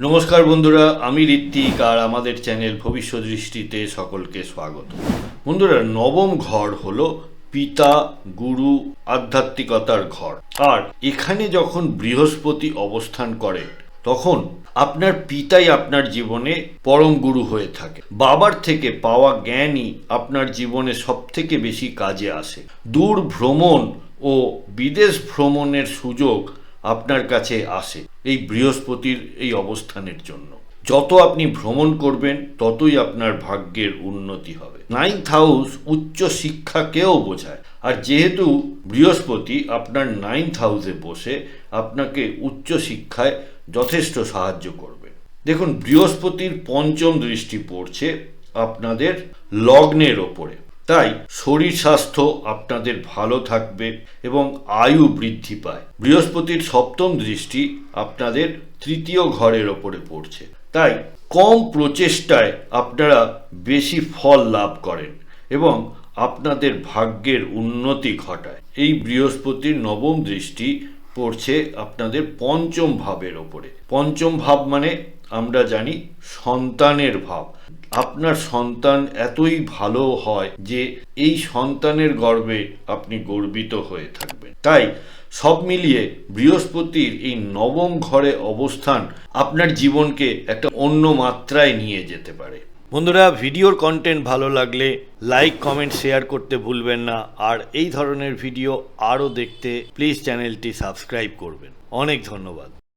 নমস্কার বন্ধুরা, আমি ঋত্বিক আর আমাদের চ্যানেল ভবিষ্যৎ দৃষ্টিতে সকলকে স্বাগত। বন্ধুরা, নবম ঘর হলো পিতা, গুরু, আধ্যাত্মিকতার ঘর। আর এখানে যখন বৃহস্পতি অবস্থান করে, তখন আপনার পিতাই আপনার জীবনে পরম গুরু হয়ে থাকে। বাবার থেকে পাওয়া জ্ঞানই আপনার জীবনে সব থেকে বেশি কাজে আসে। দূর ভ্রমণ ও বিদেশ ভ্রমণের সুযোগ আপনার কাছে আসে এই বৃহস্পতির এই অবস্থানের জন্য। যত আপনি ভ্রমণ করবেন, ততই আপনার ভাগ্যের উন্নতি হবে। নাইন্থ হাউস উচ্চ শিক্ষাকেও বোঝায়। আর যেহেতু বৃহস্পতি আপনার নাইন্থ হাউসে বসে আপনাকে উচ্চ শিক্ষায় যথেষ্ট সাহায্য করবে। দেখুন, বৃহস্পতির পঞ্চম দৃষ্টি পড়ছে আপনাদের লগ্নের ওপরে। তাই শরীর স্বাস্থ্য আপনাদের ভালো থাকবে এবং আয়ু বৃদ্ধি পায়। বৃহস্পতির সপ্তম দৃষ্টি আপনাদের তৃতীয় ঘরের ওপরে পড়ছে। তাই কম প্রচেষ্টায় আপনারা বেশি ফল লাভ করেন এবং আপনাদের ভাগ্যের উন্নতি ঘটায়। এই বৃহস্পতির নবম দৃষ্টি পড়ছে আপনাদের পঞ্চম ভাবের ওপরে। পঞ্চম ভাব মানে আমরা জানি সন্তানের ভাব। আপনার সন্তান এতই ভালো হয় যে এই সন্তানের গর্বে আপনি গর্বিত হয়ে থাকবেন। তাই সব মিলিয়ে বৃহস্পতির এই নবম ঘরে অবস্থান আপনার জীবনকে একটা অন্য মাত্রায় নিয়ে যেতে পারে। বন্ধুরা, ভিডিওর কন্টেন্ট ভালো লাগলে লাইক কমেন্ট শেয়ার করতে ভুলবেন না। আর এই ধরনের ভিডিও আরও দেখতে প্লিজ চ্যানেলটি সাবস্ক্রাইব করবেন। অনেক ধন্যবাদ।